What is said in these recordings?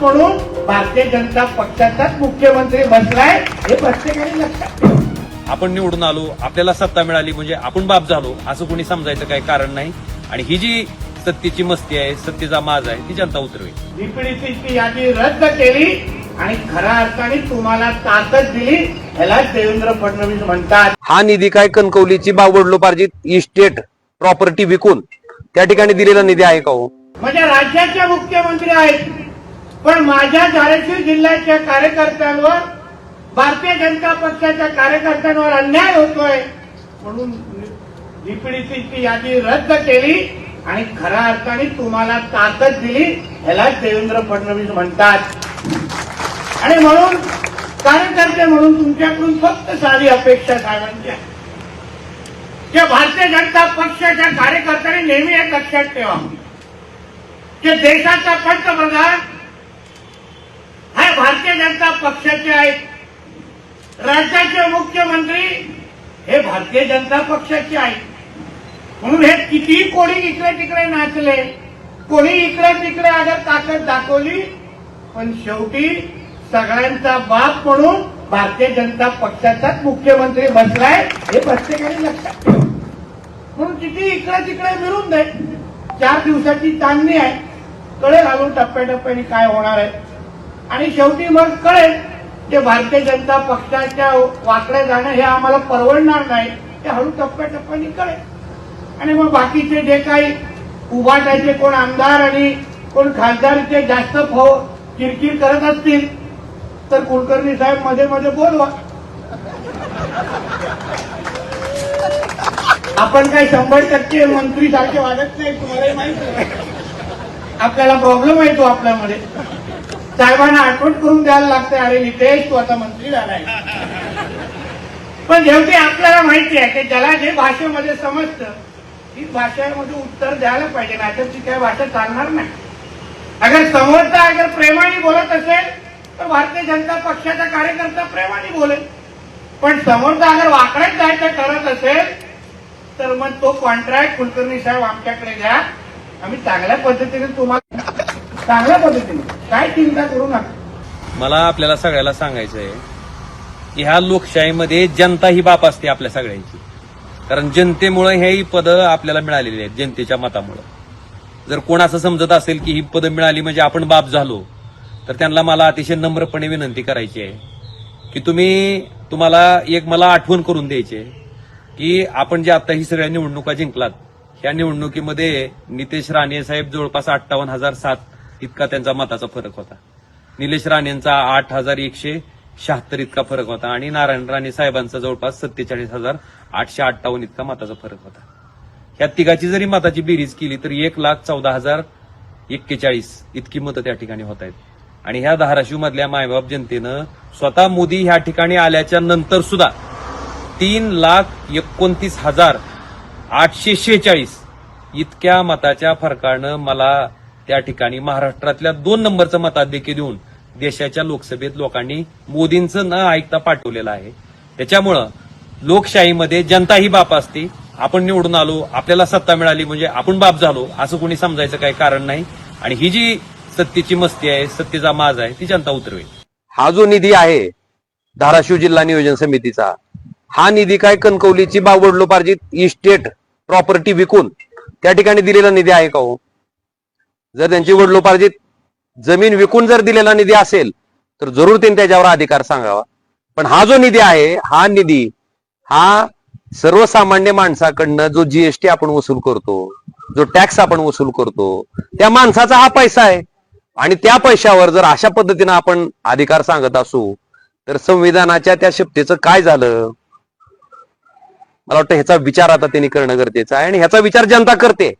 बाप म्हणून भारतीय जनता पक्षाचाच मुख्यमंत्री बसलाय हे प्रत्येकाने लक्षात ठेवा. आपण निवडून आलो आपल्याला सत्ता मिळाली म्हणजे आपण बाप झालो असं कोणी समजायचं काही कारण नाही. आणि ही जी सत्तेची मस्ती आहे सत्तेचा माज आहे ती जनता उतरवेल डीपीडीसीची यादी रद्द केली आणि खऱ्या अर्थाने तुम्हाला ताकद दिली ह्याला देवेंद्र फडणवीस म्हणतात. हा निधी काय कणकवलीची बावडलोपार्जित इस्टेट प्रॉपर्टी विकून त्या ठिकाणी दिलेला निधी आहे का हो? म्हणजे राज्याचे मुख्यमंत्री आहेत. पण माझ्या धाराशिव जिल्ह्याच्या कार्यकर्त्यांवर भारतीय जनता पक्षाच्या कार्यकर्त्यांवर अन्याय होतोय म्हणून डीपीडीसीची यादी रद्द केली आणि खऱ्या अर्थाने तुम्हाला ताकद दिली ह्याला देवेंद्र फडणवीस म्हणतात. आणि म्हणून कार्यकर्ते म्हणून तुमच्याकडून फक्त साधी अपेक्षा साहेबांची आहे. की भारतीय जनता पक्षाच्या कार्यकर्त्यांनी नेहमी एक लक्षात ठेवा की देशाचा पंतप्रधान जनता पक्षाचे आहेत. राज्याचे मुख्यमंत्री हे भारतीय जनता पक्षाचे आहेत. म्हणून हे किती कोणी इकडे तिकडे नाचले कोणी इकडे तिकडे अगर ताकद दाखवली पण शेवटी सगळ्यांचा बाप म्हणून भारतीय जनता पक्षाचाच मुख्यमंत्री बसलाय हे प्रत्येकाने लक्षात ठेव. म्हणून किती इकडे तिकडे मिळून दे चार दिवसाची चांदणी आहे. कळेल घालून टप्प्याटप्प्याने काय होणार आहे? आणि शेवटी मग कळेल ते भारतीय जनता पक्षाच्या वाकडे जाणं हे आम्हाला परवडणार नाही ते हळू टप्प्याटप्प्याने कळेल. आणि मग बाकीचे जे काही उभाटायचे कोण आमदार आणि कोण खासदारचे जास्त फो किरकिर करत असतील तर कुलकर्णी साहेबमध्ये मध्ये बोलवा. आपण काही शंभर टक्के मंत्री सारखे वागत नाही तुम्हालाही माहिती आपल्याला प्रॉब्लेम आहे तो आपल्यामध्ये. साहेबांना आठवण करून द्यायला लागते अरे नितेश तू आता मंत्री झालाय पण शेवटी आपल्याला माहिती आहे की ज्याला जे भाषेमध्ये समजतं ती भाषेमध्ये उत्तर द्यायला पाहिजे नाहीतर ती भाषा चालणार नाही. अगर समोरचा अगर प्रेमाने बोलत असेल तर भारतीय जनता पक्षाचा कार्यकर्ता प्रेमाने बोलेल. पण समोरचा अगर वाकड्यात जायचं करत असेल तर मग तो कॉन्ट्रॅक्ट कुलकर्णी साहेब आमच्याकडे घ्या. आम्ही चांगल्या पद्धतीने तुम्हाला चांगल्या पद्धतीने. काय चिंता करू नका. मला आपल्याला सगळ्याला सांगायचं आहे की ह्या लोकशाहीमध्ये जनता ही बाप असते आपल्या सगळ्यांची. कारण जनतेमुळे ही पदं आपल्याला मिळालेली आहेत जनतेच्या मतामुळं. जर कोण असं समजत असेल की ही पदं मिळाली म्हणजे आपण बाप झालो तर त्यांना मला अतिशय नम्रपणे विनंती करायची आहे की तुम्ही तुम्हाला एक मला आठवण करून द्यायची आहे की आपण जे आता ही सगळ्या निवडणुका जिंकलात ह्या निवडणुकीमध्ये नितेश राणे साहेब जवळपास अठ्ठावन्न हजार सात इतका त्यांचा मताचा फरक होता. निलेश राणेंचा आठ हजार एकशे शहात्तर इतका फरक होता आणि नारायण राणे साहेबांचा जवळपास सत्तेचाळीस हजार आठशे अठ्ठावन्न इतका मताचा फरक होता. ह्या तिघाची जरी मताची बेरीज केली तर एक लाख चौदा हजार एक्केचाळीस इतकी मतं त्या ठिकाणी होत आहेत. आणि ह्या धाराशिव मधल्या मायबाप जनतेनं स्वतः मोदी ह्या ठिकाणी आल्याच्यानंतर सुद्धा तीन लाख एकोणतीस हजार आठशे शेहेचाळीस इतक्या मताच्या फरकानं मला त्या ठिकाणी महाराष्ट्रातल्या दोन नंबरचं मताधिक्य देऊन देशाच्या लोकसभेत लोकांनी मोदींचं न ऐकता पाठवलेलं आहे. त्याच्यामुळं लोकशाहीमध्ये जनता ही बाप असते. आपण निवडून आलो आपल्याला सत्ता मिळाली म्हणजे आपण बाप झालो असं कोणी समजायचं काही कारण नाही. आणि ही जी सत्तेची मस्ती आहे सत्तेचा माज आहे ती जनता उतरवेल. हा जो निधी आहे धाराशिव जिल्हा नियोजन समितीचा हा निधी काय कणकवलीची बावडलोपार्जित इस्टेट प्रॉपर्टी विकून त्या ठिकाणी दिलेला निधी आहे का हो? जर त्यांची वडलोपार्जित जमीन विकून जर दिलेला निधी असेल तर जरूर त्यांनी त्याच्यावर अधिकार सांगावा. पण हा जो निधी आहे हा निधी हा सर्वसामान्य माणसाकडनं जो जीएसटी आपण वसूल करतो जो टॅक्स आपण वसूल करतो त्या माणसाचा हा पैसा आहे. आणि त्या पैशावर जर अशा पद्धतीनं आपण अधिकार सांगत असू तर संविधानाच्या त्या शब्देचं काय झालं? मला वाटतं ह्याचा विचार आता त्यांनी करणं गरजेचं आहे आणि ह्याचा विचार जनता करते.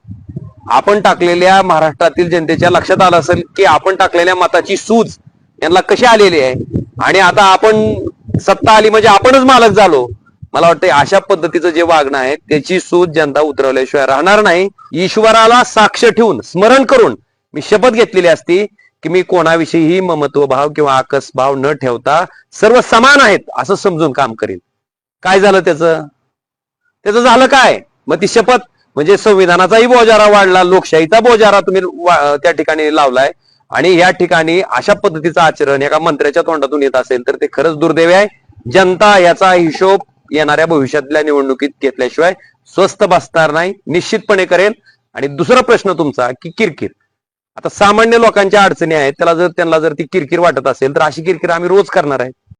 आपण टाकलेल्या महाराष्ट्रातील जनतेच्या लक्षात आलं असेल की आपण टाकलेल्या मताची सूज यांना कशी आलेली आहे? आणि आता आपण सत्ता आली म्हणजे आपणच मालक झालो. मला वाटतं अशा पद्धतीचं जे वागणं आहे त्याची सूज जनता उतरवल्याशिवाय राहणार नाही. ईश्वराला साक्ष ठेवून स्मरण करून मी शपथ घेतलेली असती की मी कोणाविषयीही ममत्व भाव किंवा आकस भाव न ठेवता सर्व समान आहेत असं समजून काम करीन. काय झालं त्याचं? त्याचं झालं काय? मग ती शपथ म्हणजे संविधानाचाही बोजारा वाढला लोकशाहीचा बोजारा तुम्ही त्या ठिकाणी लावलाय. आणि या ठिकाणी अशा पद्धतीचं आचरण एका मंत्र्याच्या तोंडातून येत असेल तर ते खरंच दुर्दैव आहे. जनता याचा हिशोब येणाऱ्या भविष्यातल्या निवडणुकीत घेतल्याशिवाय स्वस्त बसणार नाही निश्चितपणे करेल. आणि दुसरा प्रश्न तुमचा की किरकिर. आता सामान्य लोकांच्या अडचणी आहेत त्याला जर त्यांना जर ती किरकिर वाटत असेल तर अशी किरकिर आम्ही रोज करणार आहे.